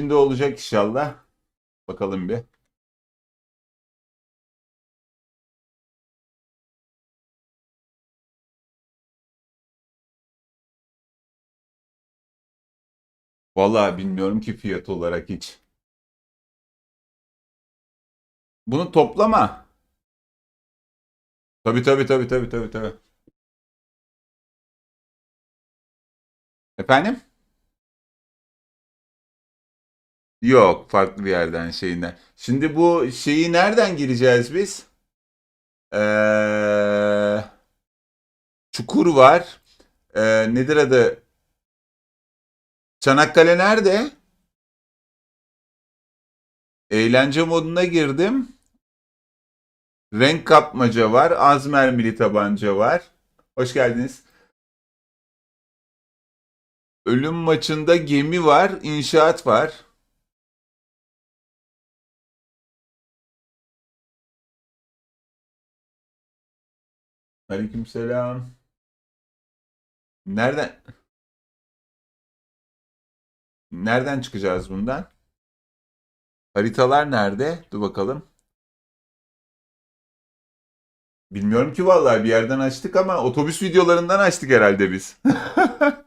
Şimdi olacak inşallah. Bakalım bir. Vallahi bilmiyorum ki fiyat olarak hiç. Bunu toplama. Tabii tabii tabii tabii tabii tabii. Efendim? Yok, farklı bir yerden şeyinden. Şimdi bu şeyi nereden gireceğiz biz? Ee, Çukur var. Ee, nedir adı? Çanakkale nerede? Eğlence moduna girdim. Renk kapmaca var. Az mermili tabanca var. Hoş geldiniz. Ölüm maçında gemi var. inşaat var. Aleykümselam. Nereden nereden çıkacağız bundan? Haritalar nerede? Dur bakalım. Bilmiyorum ki vallahi bir yerden açtık ama otobüs videolarından açtık herhalde biz.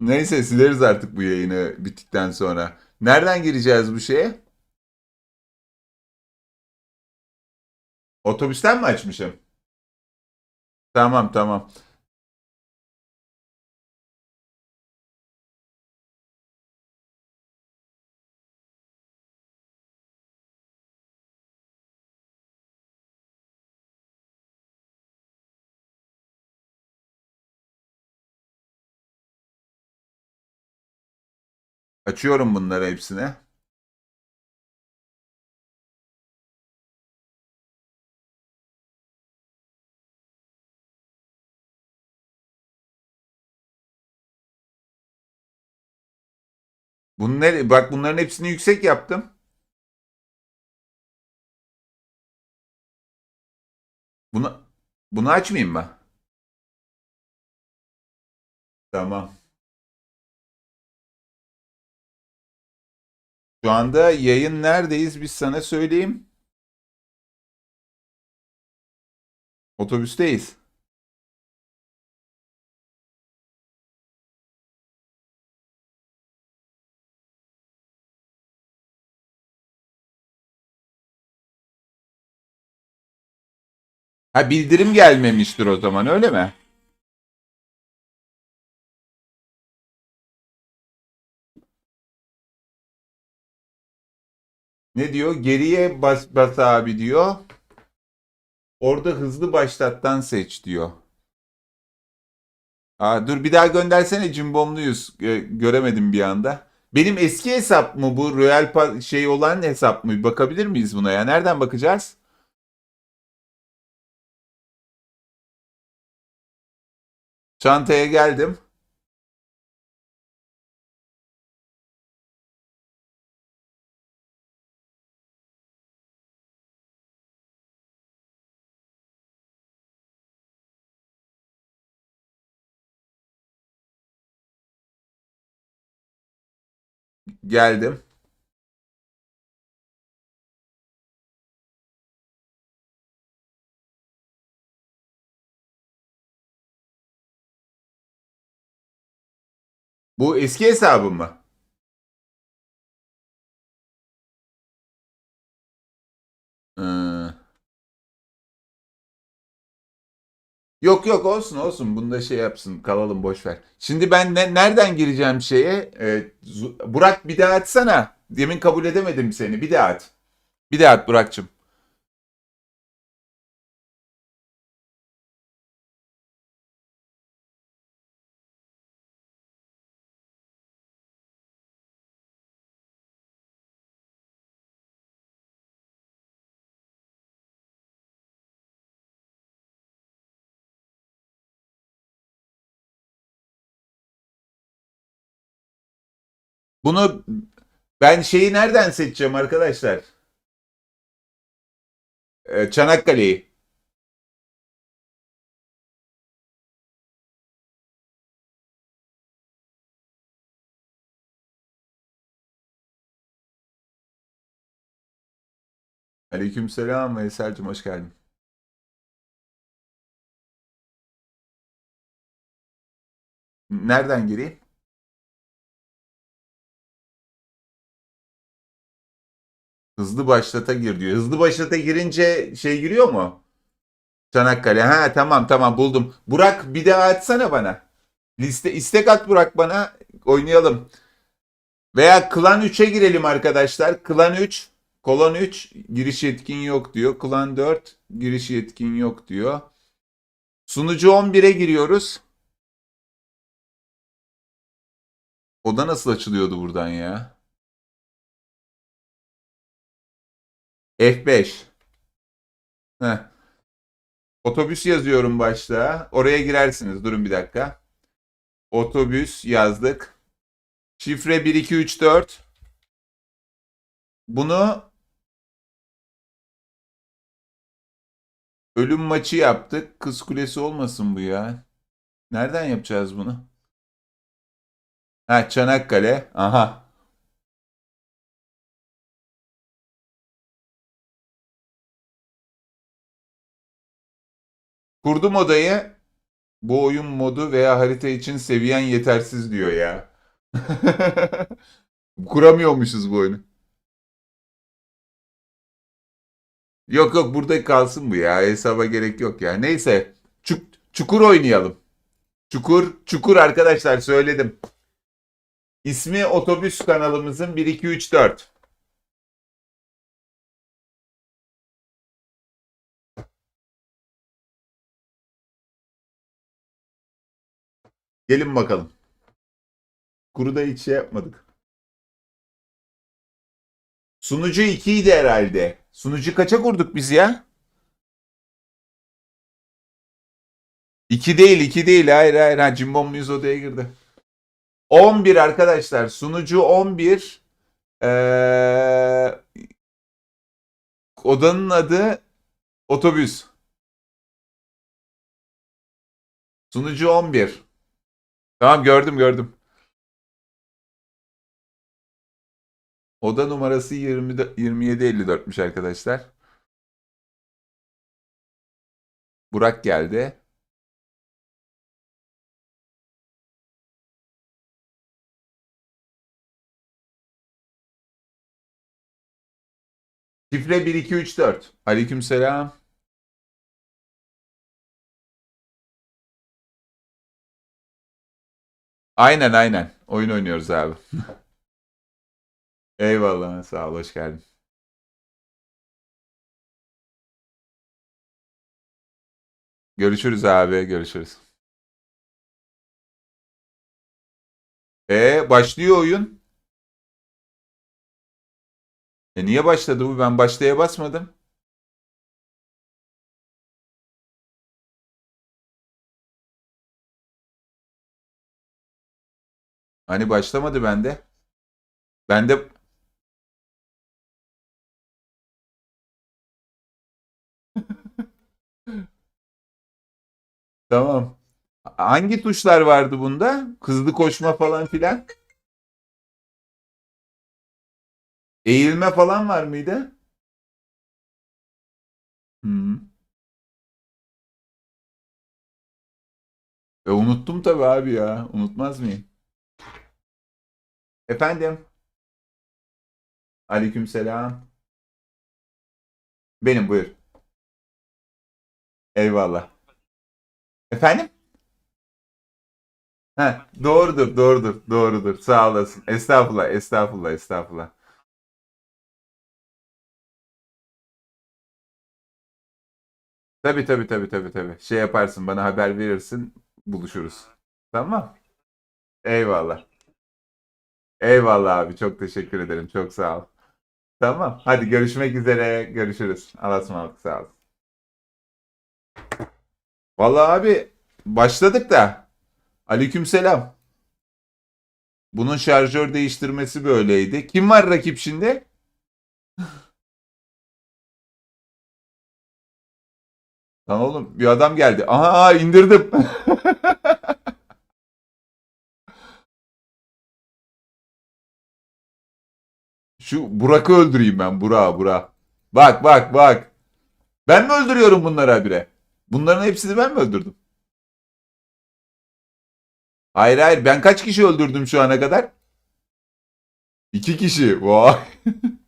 Neyse sileriz artık bu yayını bittikten sonra. Nereden gireceğiz bu şeye? Otobüsten mi açmışım? Tamam tamam. Açıyorum bunları hepsine. Bunları, bak bunların hepsini yüksek yaptım. Bunu bunu açmayayım mı? Tamam. Şu anda yayın neredeyiz biz sana söyleyeyim. Otobüsteyiz. Ha bildirim gelmemiştir o zaman öyle mi? Ne diyor? Geriye bas, bas abi diyor. Orada hızlı başlattan seç diyor. Aa, dur bir daha göndersene cimbomluyuz. Gö- göremedim bir anda. Benim eski hesap mı bu? Royal şey olan hesap mı? Bakabilir miyiz buna ya? Nereden bakacağız? Çantaya geldim. Geldim. Bu eski hesabım mı? Ee, Yok yok olsun olsun. Bunda şey yapsın. Kalalım boş ver. Şimdi ben ne, nereden gireceğim şeye? Ee, Burak bir daha açsana. Demin kabul edemedim seni. Bir daha at. Bir daha at Burak'cığım. Bunu ben şeyi nereden seçeceğim arkadaşlar? Ee, Çanakkale'yi. Aleykümselam Veysel'cim hoş geldin. Nereden gireyim? Hızlı başlata gir diyor. Hızlı başlata girince şey giriyor mu? Çanakkale. Ha tamam tamam buldum. Burak bir daha açsana bana. Liste istek at Burak bana. Oynayalım. Veya Klan 3'e girelim arkadaşlar. Klan 3, kolon 3 giriş yetkin yok diyor. Klan 4 giriş yetkin yok diyor. Sunucu 11'e giriyoruz. Oda nasıl açılıyordu buradan ya? F5. Heh. Otobüs yazıyorum başta. Oraya girersiniz. Durun bir dakika. Otobüs yazdık. Şifre 1234. Bunu ölüm maçı yaptık. Kız kulesi olmasın bu ya. Nereden yapacağız bunu? Ha Çanakkale. Aha. Kurdum odayı. Bu oyun modu veya harita için seviyen yetersiz diyor ya. Kuramıyormuşuz bu oyunu. Yok yok burada kalsın bu ya. Hesaba gerek yok ya. Neyse. Çuk- çukur oynayalım. Çukur, çukur arkadaşlar söyledim. İsmi otobüs kanalımızın 1 2 3 4. Gelin bakalım. Kuruda hiç şey yapmadık. Sunucu 2 idi herhalde. Sunucu kaça kurduk biz ya? 2 değil, 2 değil. Hayır, hayır. Ha, Cimbom Muse odaya girdi. 11 arkadaşlar. Sunucu 11. Ee, odanın adı otobüs. Sunucu 11. Tamam gördüm gördüm. Oda numarası 20, 2754'müş arkadaşlar. Burak geldi. Şifre 1 2 3 4. Aleykümselam. Aynen aynen. Oyun oynuyoruz abi. Eyvallah. Sağ ol. Hoş geldin. Görüşürüz abi. Görüşürüz. E başlıyor oyun. E niye başladı bu? Ben başlaya basmadım. Hani başlamadı bende. Bende Tamam. Hangi tuşlar vardı bunda? Hızlı koşma falan filan. Eğilme falan var mıydı? Hı. E unuttum tabii abi ya. Unutmaz mıyım? Efendim? Aleykümselam. Benim buyur. Eyvallah. Efendim? Heh, doğrudur, doğrudur, doğrudur. Sağ olasın. Estağfurullah, estağfurullah, estağfurullah. Tabii tabii tabii tabii tabii. Şey yaparsın, bana haber verirsin, buluşuruz. Tamam. Eyvallah. Eyvallah abi, çok teşekkür ederim. Çok sağ ol. Tamam. Hadi görüşmek üzere. Görüşürüz. Allah'a ısmarladık. Sağ ol. Vallahi abi başladık da. Aleykümselam. Bunun şarjör değiştirmesi böyleydi. Kim var rakip şimdi? Lan oğlum bir adam geldi. Aha indirdim. Şu Burak'ı öldüreyim ben. Burak, Burak. Bak bak bak. Ben mi öldürüyorum bunları habire? Bunların hepsini ben mi öldürdüm? Hayır hayır ben kaç kişi öldürdüm şu ana kadar? İki kişi. Vay.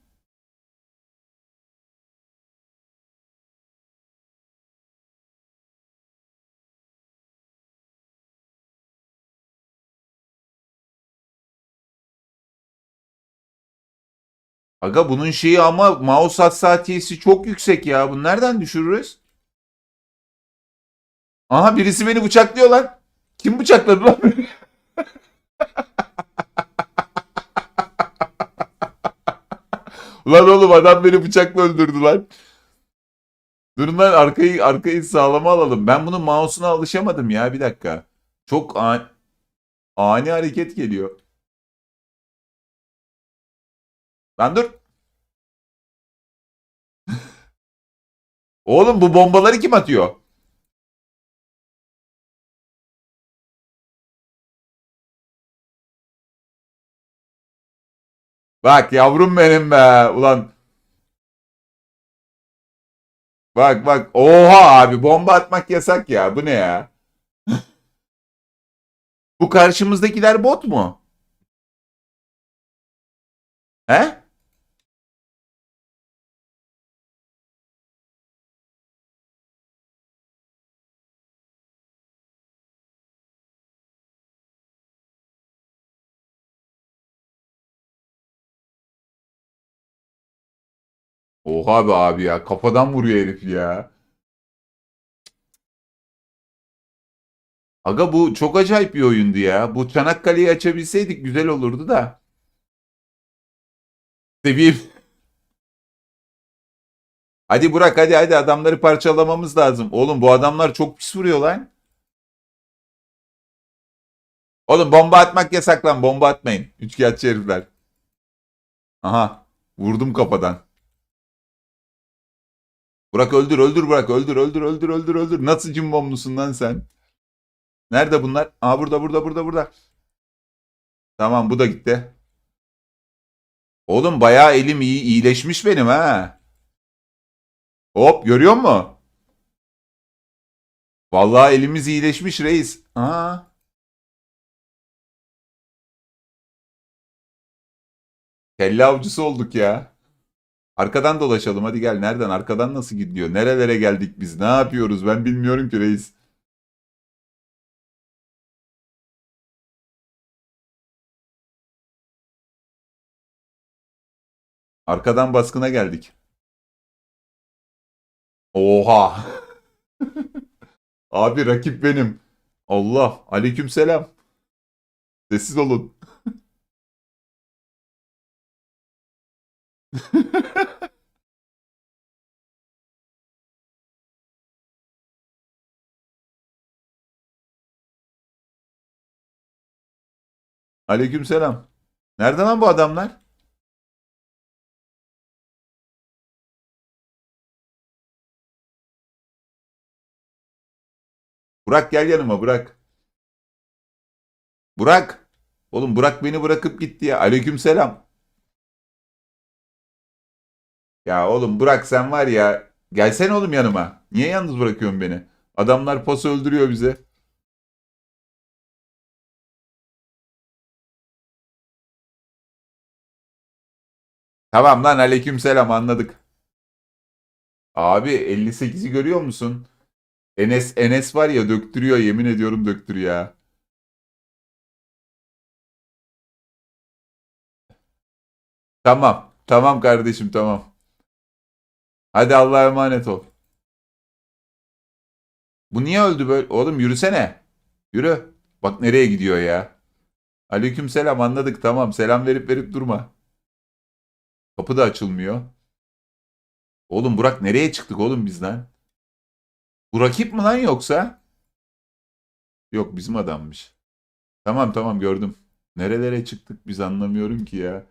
Aga bunun şeyi ama mouse hassasiyeti çok yüksek ya. Bunu nereden düşürürüz? Aha birisi beni bıçaklıyor lan. Kim bıçakladı lan beni? Lan oğlum adam beni bıçakla öldürdü lan. Durun lan arkayı, arkayı sağlama alalım. Ben bunun mouse'una alışamadım ya bir dakika. Çok ani, ani hareket geliyor. Lan dur. Oğlum bu bombaları kim atıyor? Bak yavrum benim be. Ulan. Bak bak. Oha abi bomba atmak yasak ya. Bu ne ya? Bu karşımızdakiler bot mu? He? Oha be abi ya. Kafadan vuruyor herif ya. Aga bu çok acayip bir oyundu ya. Bu Çanakkale'yi açabilseydik güzel olurdu da. Seveyim. Hadi Burak hadi hadi adamları parçalamamız lazım. Oğlum bu adamlar çok pis vuruyor lan. Oğlum bomba atmak yasak lan. Bomba atmayın. Üçkağıtçı herifler. Aha. Vurdum kafadan. Burak öldür öldür Burak öldür öldür öldür öldür öldür. Nasıl cimbomlusun lan sen? Nerede bunlar? Aa burada burada burada burada. Tamam bu da gitti. Oğlum bayağı elim iyi iyileşmiş benim ha. Hop görüyor musun? Vallahi elimiz iyileşmiş reis. Aa. Kelle avcısı olduk ya. Arkadan dolaşalım hadi gel. Nereden? Arkadan nasıl gidiyor? Nerelere geldik biz? Ne yapıyoruz? Ben bilmiyorum ki reis. Arkadan baskına geldik. Oha. Abi rakip benim. Allah. Aleykümselam. Sessiz olun. Aleykümselam. Nerede lan bu adamlar? Burak gel yanıma Burak. Burak. Oğlum Burak beni bırakıp gitti ya. Aleykümselam. Ya oğlum Burak sen var ya. Gelsene oğlum yanıma. Niye yalnız bırakıyorsun beni? Adamlar posu öldürüyor bize. Tamam lan aleykümselam anladık. Abi 58'i görüyor musun? Enes Enes var ya döktürüyor yemin ediyorum döktürüyor ya. Tamam. Tamam kardeşim tamam. Hadi Allah'a emanet ol. Bu niye öldü böyle? Oğlum yürüsene. Yürü. Bak nereye gidiyor ya. Aleykümselam anladık tamam. Selam verip verip durma. Kapı da açılmıyor. Oğlum Burak nereye çıktık oğlum biz lan? Bu rakip mi lan yoksa? Yok bizim adammış. Tamam tamam gördüm. Nerelere çıktık biz anlamıyorum ki ya.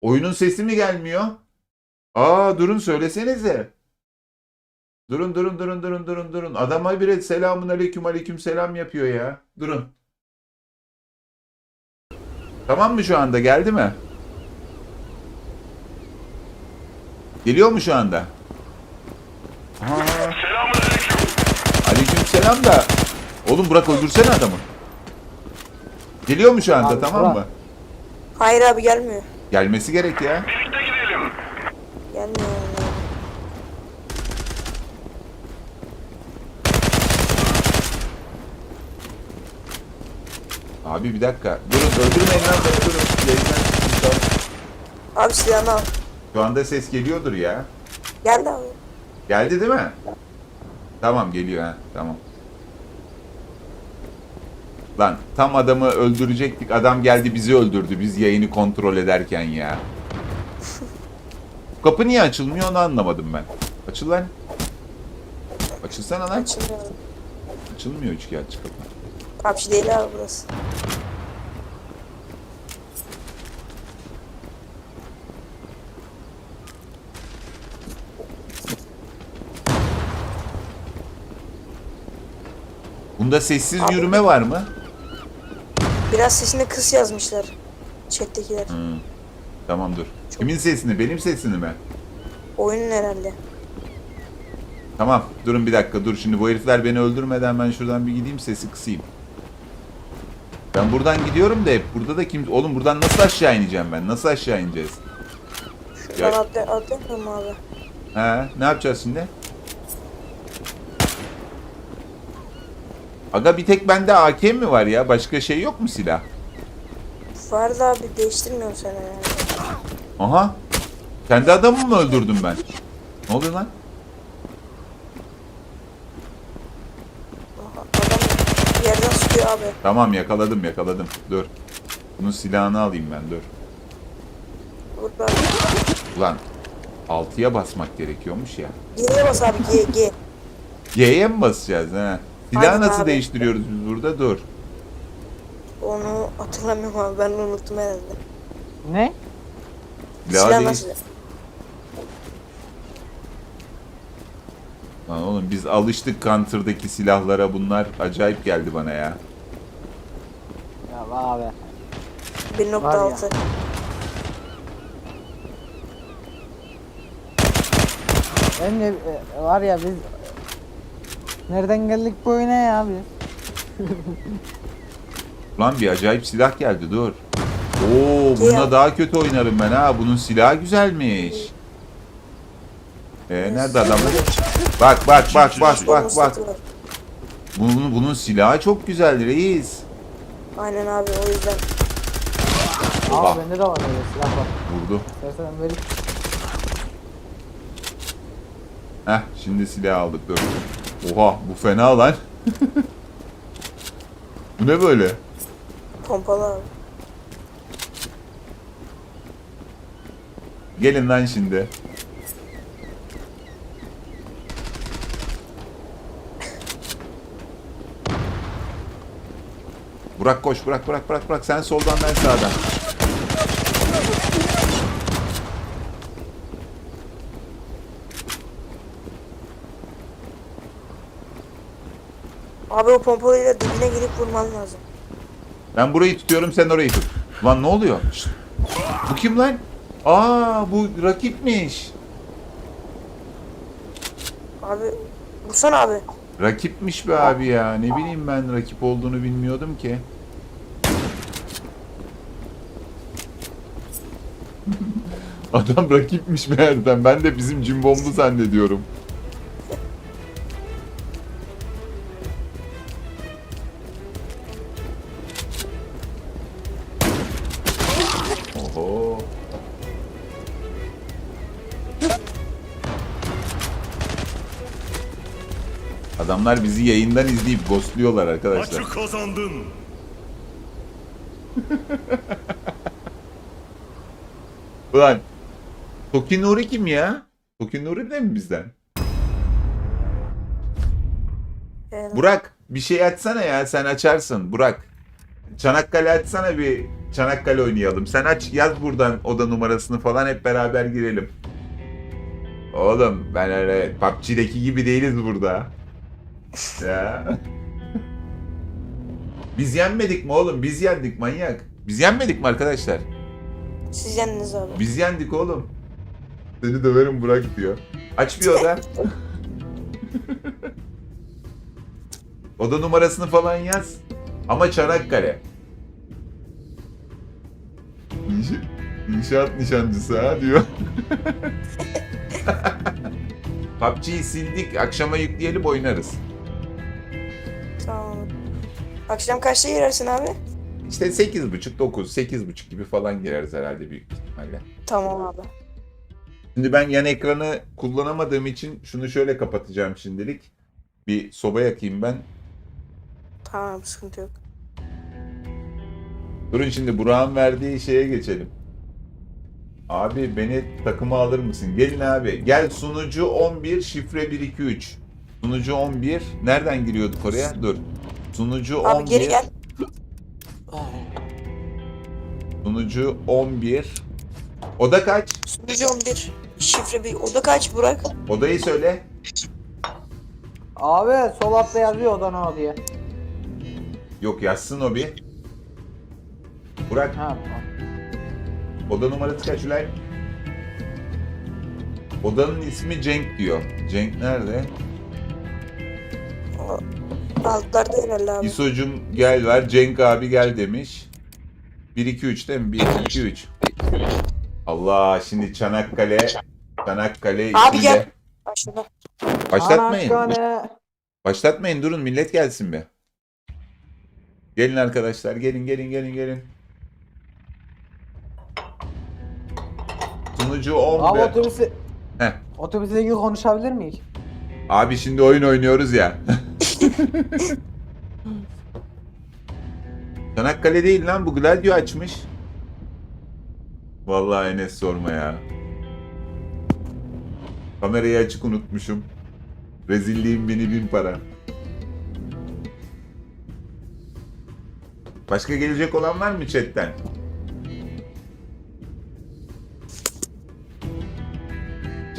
Oyunun sesi mi gelmiyor? Aa durun söylesenize. Durun durun durun durun durun durun. Adama bile selamun aleyküm aleyküm selam yapıyor ya. Durun. Tamam mı şu anda geldi mi? Geliyor mu şu anda? Selamünaleyküm. aleyküm selam da. Oğlum bırak öldürsene adamı. Geliyor mu şu anda Abi, tamam mı? Hayır abi gelmiyor. Gelmesi gerek ya. Birlikte gidelim. Gelmiyor. Abi bir dakika. Durun öldürmeyin lan beni durun. Yayından. Abi silahını al. Şu anda ses geliyordur ya. Geldi abi. Geldi değil mi? Tamam geliyor ha. Tamam. Lan tam adamı öldürecektik. Adam geldi bizi öldürdü. Biz yayını kontrol ederken ya. Kapı niye açılmıyor onu anlamadım ben. Açıl lan. Açılsana lan. Açılmıyor. Açılmıyor üçkağıtçı kapı. PUBG değil abi burası. Bunda sessiz yürüme var mı? Biraz sesini kıs yazmışlar. Chat'tekiler. Hı. Tamam dur. Kimin sesini? Benim sesini mi? Oyunun herhalde. Tamam. Durun bir dakika. Dur şimdi bu herifler beni öldürmeden ben şuradan bir gideyim sesi kısayım. Ben buradan gidiyorum da hep burada da kim... Oğlum buradan nasıl aşağı ineceğim ben? Nasıl aşağı ineceğiz? Şuradan Ya- atla, atlayamıyor mu abi? He, ne yapacağız şimdi? Aga bir tek bende AK mi var ya? Başka şey yok mu silah? Vardı abi değiştirmiyorum sen herhalde. Aha. Kendi adamımı mı öldürdüm ben? Ne oluyor lan? Aha, Adam yerden sıkıyor abi. Tamam yakaladım yakaladım. Dur. Bunun silahını alayım ben dur. Vur abi. Ulan 6'ya basmak gerekiyormuş ya. G'ye bas abi G G. G'ye mi basacağız ha? Silahı Aynen nasıl abi. değiştiriyoruz biz burada? Dur. Onu hatırlamıyorum abi ben unuttum herhalde. Ne? Silahı Silah değiş- nasıl? Lan oğlum biz alıştık Counter'daki silahlara bunlar acayip geldi bana ya. Ya abi. 1.6. Ben de e, var ya biz nereden geldik bu oyuna ya abi? Lan bir acayip silah geldi dur. Oo bununla daha kötü oynarım ben ha. Bunun silahı güzelmiş. Ee nerede adamlar? Bak bak bak bak bak bak. Bunun, bunun silahı çok güzel reis. Aynen abi o yüzden. Oha. Abi bende de var öyle silah var. Vurdu. İstersen verip Heh şimdi silah aldık dur. Oha bu fena lan. bu ne böyle? Pompalı abi. Gelin lan şimdi. Burak koş Burak Burak Burak Burak sen soldan ben sağdan. Abi o pompalıyla dibine girip vurman lazım. Ben burayı tutuyorum sen orayı tut. Lan ne oluyor? Şşt. Bu kim lan? Aa bu rakipmiş. Abi vursana abi. Rakipmiş be abi ya. Ne bileyim ben rakip olduğunu bilmiyordum ki. Adam rakipmiş meğerden. Ben de bizim cimbomlu zannediyorum. Adamlar bizi yayından izleyip ghostluyorlar arkadaşlar. Maçı kazandın. Ulan Toki Nuri kim ya? Toki Nuri de mi bizden? Burak bir şey açsana ya sen açarsın Burak. Çanakkale açsana bir Çanakkale oynayalım. Sen aç yaz buradan oda numarasını falan hep beraber girelim. Oğlum ben öyle PUBG'deki gibi değiliz burada. Ya. Biz yenmedik mi oğlum? Biz yendik manyak. Biz yenmedik mi arkadaşlar? Siz yendiniz abi. Biz yendik oğlum. Seni döverim Burak diyor. Aç bir oda. oda numarasını falan yaz. Ama Çanakkale. İnşa- İnşaat nişancısı ha diyor. PUBG'yi sildik. Akşama yükleyelim oynarız. Akşam kaçta girersin abi? İşte 8.30 9 8.30 gibi falan gireriz herhalde büyük ihtimalle. Tamam abi. Şimdi ben yan ekranı kullanamadığım için şunu şöyle kapatacağım şimdilik. Bir soba yakayım ben. Tamam sıkıntı yok. Durun şimdi Burak'ın verdiği şeye geçelim. Abi beni takıma alır mısın? Gelin abi. Gel sunucu 11 şifre 123. Sunucu 11. Nereden giriyorduk oraya? Dur. Sunucu 11. Abi geri gel. Sunucu 11. Oda kaç? Sunucu 11. Şifre bir oda kaç Burak? Odayı söyle. Abi sol altta yazıyor odan o diye. Yok yazsın o bir. Burak Ha. Oda numarası kaç Ülay? Odanın ismi Cenk diyor. Cenk nerede? Altlarda herhalde abi. İsocum gel ver. Cenk abi gel demiş. 1 2 3 değil mi? 1 2 3. Allah şimdi Çanakkale Çanakkale Abi içinde. gel. Başladı. Başlatmayın. Çanakkale. Başlatmayın durun millet gelsin be. Gelin arkadaşlar gelin gelin gelin gelin. Sunucu 10 Abi be. otobüsü... Heh. Otobüsle ilgili konuşabilir miyiz? Abi şimdi oyun oynuyoruz ya. Çanakkale değil lan bu Gladio açmış. Vallahi Enes sorma ya. Kamerayı açık unutmuşum. Rezilliğim beni bin para. Başka gelecek olan var mı chatten?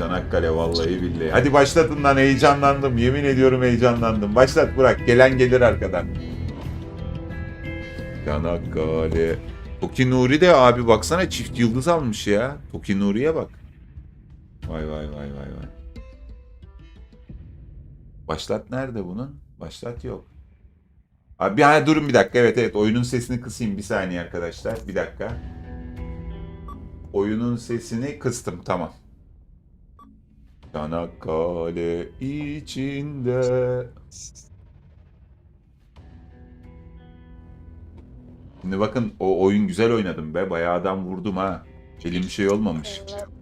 Çanakkale vallahi billahi. Hadi başlatın lan heyecanlandım. Yemin ediyorum heyecanlandım. Başlat Burak. Gelen gelir arkadan. Çanakkale. Toki Nuri de abi baksana çift yıldız almış ya. Toki Nuri'ye bak. Vay vay vay vay vay. Başlat nerede bunun? Başlat yok. Abi bir hani durun bir dakika. Evet evet oyunun sesini kısayım bir saniye arkadaşlar. Bir dakika. Oyunun sesini kıstım tamam. Çanakkale içinde. Şimdi bakın o oyun güzel oynadım be. Bayağı adam vurdum ha. Elim şey olmamış. Eyvallah.